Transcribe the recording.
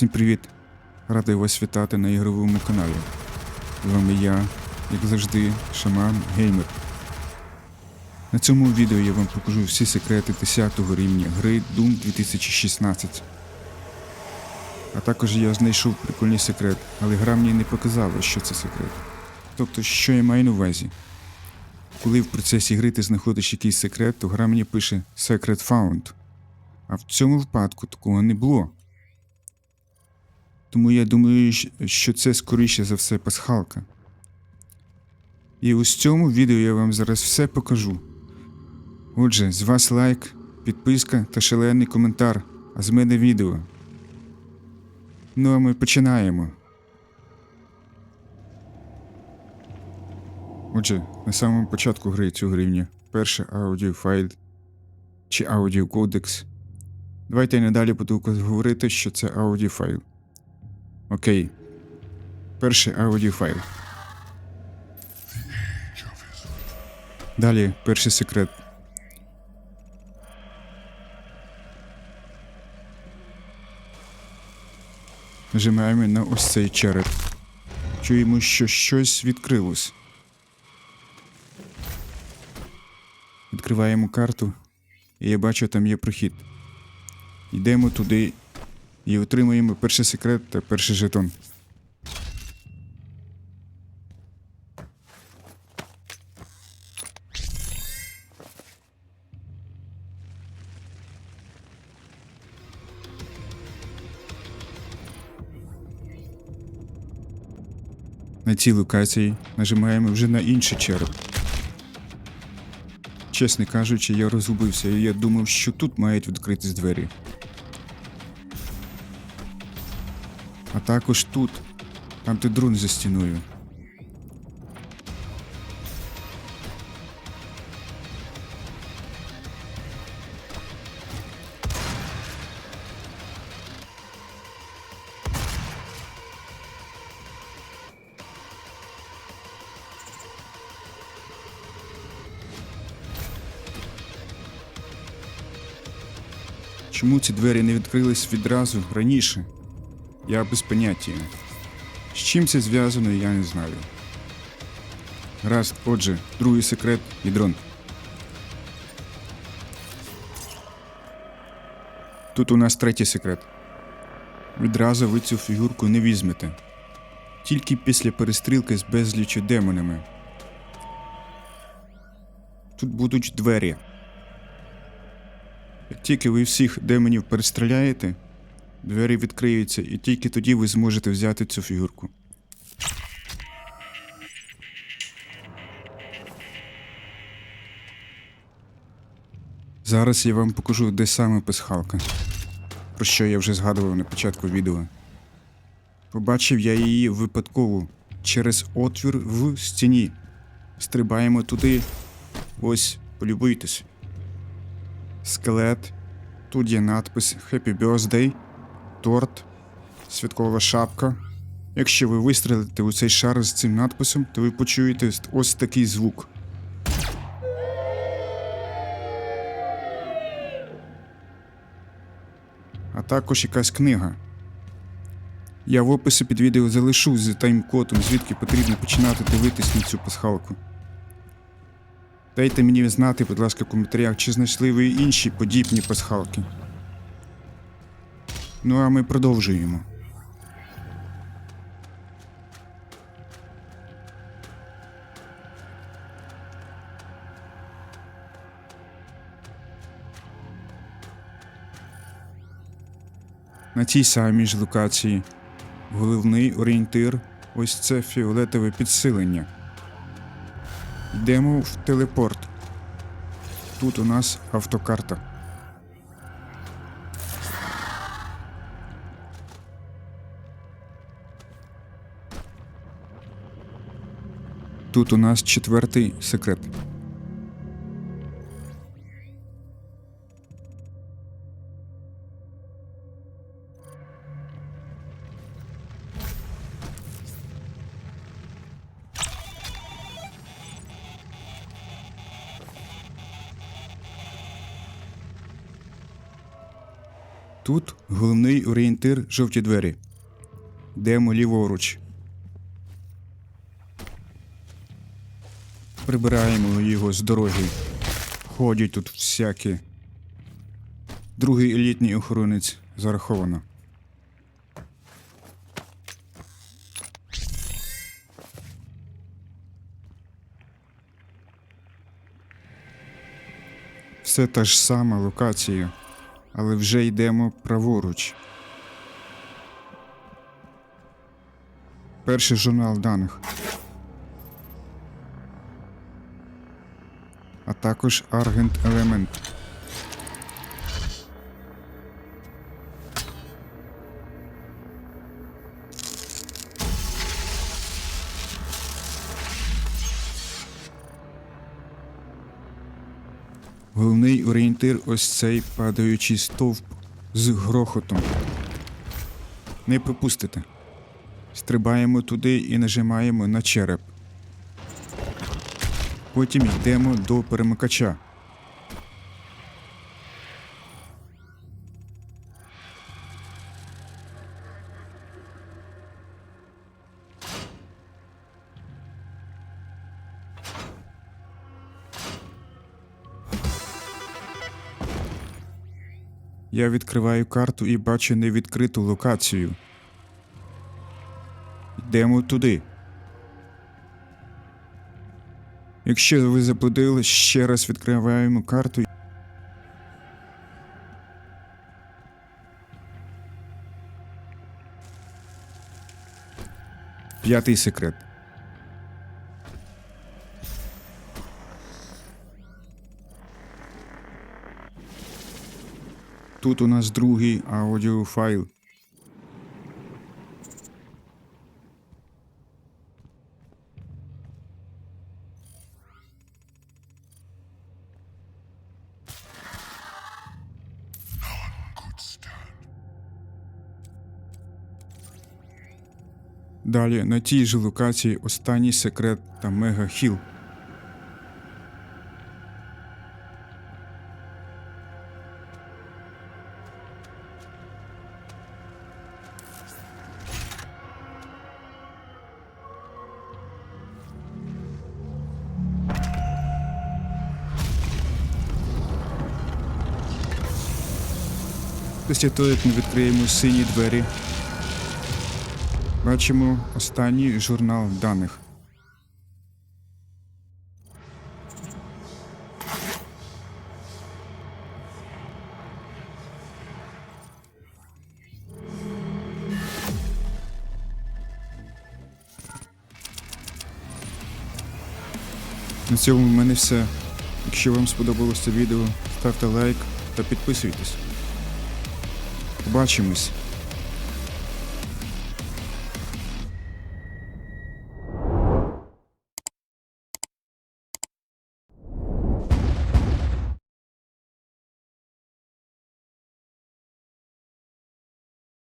Всім привіт! Радий вас вітати на ігровому каналі. З вами я, як завжди, Шаман Геймер. На цьому відео я вам покажу всі секрети 10 рівня гри Doom 2016. А також я знайшов прикольний секрет, але гра мені не показала, що це секрет. Тобто, що я маю на увазі? Коли в процесі гри ти знаходиш якийсь секрет, то гра мені пише Secret Found. А в цьому випадку такого не було. Тому я думаю, що це скоріше за все пасхалка. І ось цьому відео я вам зараз все покажу. Отже, з вас лайк, підписка та шалений коментар, а з мене відео. Ну а ми починаємо. Отже, на самому початку гри цю гривня перший аудіофайл чи аудіокодекс. Давайте я надалі буду говорити, що це аудіофайл. Окей. Перший аудіофайл. Далі перший секрет. Нажимаємо на ось цей череп. Чуємо, що щось відкрилось. Відкриваємо карту, і я бачу, там є прохід. Йдемо туди і отримуємо перший секрет та перший жетон. На цій локації нажимаємо вже на інший череп. Чесно кажучи, я розгубився і я думав, що тут мають відкритись двері. А також тут, там де дрон за стіною. Чому ці двері не відкрились відразу раніше? Я без поняття. З чим це зв'язано, я не знаю. Раз, отже, другий секрет і дрон. Тут у нас третій секрет. Відразу ви цю фігурку не візьмете. Тільки після перестрілки з безлічю демонами. Тут будуть двері. Як тільки ви всіх демонів перестріляєте, двері відкриються, і тільки тоді ви зможете взяти цю фігурку. Зараз я вам покажу, де саме пасхалка, про що я вже згадував на початку відео. Побачив я її випадково через отвір в стіні. Стрибаємо туди. Ось, полюбуйтесь. Скелет. Тут є надпис Happy Birthday, торт, святкова шапка. Якщо ви вистрелите у цей шар з цим надписом, то ви почуєте ось такий звук. А також якась книга. Я в описі під відео залишу з тайм-кодом, звідки потрібно починати дивитись на цю пасхалку. Дайте мені знати, будь ласка, в коментарях, чи знайшли ви інші подібні пасхалки. Ну а ми продовжуємо. На цій самій ж локації головний орієнтир ось це фіолетове підсилення. Йдемо в телепорт. Тут у нас автокарта. Тут у нас четвертий секрет. Тут головний орієнтир жовті двері. Йдемо ліворуч. Прибираємо його з дороги. Ходять тут всякі. Другий елітний охоронець зараховано. Все та ж сама локація, але вже йдемо праворуч. Перший журнал даних. А також Аргент Елемент. Головний орієнтир ось цей падаючий стовп з грохотом. Не пропустите. Стрибаємо туди і нажимаємо на череп. Потім йдемо до перемикача. Я відкриваю карту і бачу невідкриту локацію. Йдемо туди. Якщо ви заблудили, ще раз відкриваємо карту. П'ятий секрет. Тут у нас другий аудіофайл. Далі на тій же локації останній секрет та мега хіл. Після того, як ми відкриємо сині двері, бачимо останній журнал даних. На цьому в мене все. Якщо вам сподобалося відео, ставте лайк та підписуйтесь. Побачимось!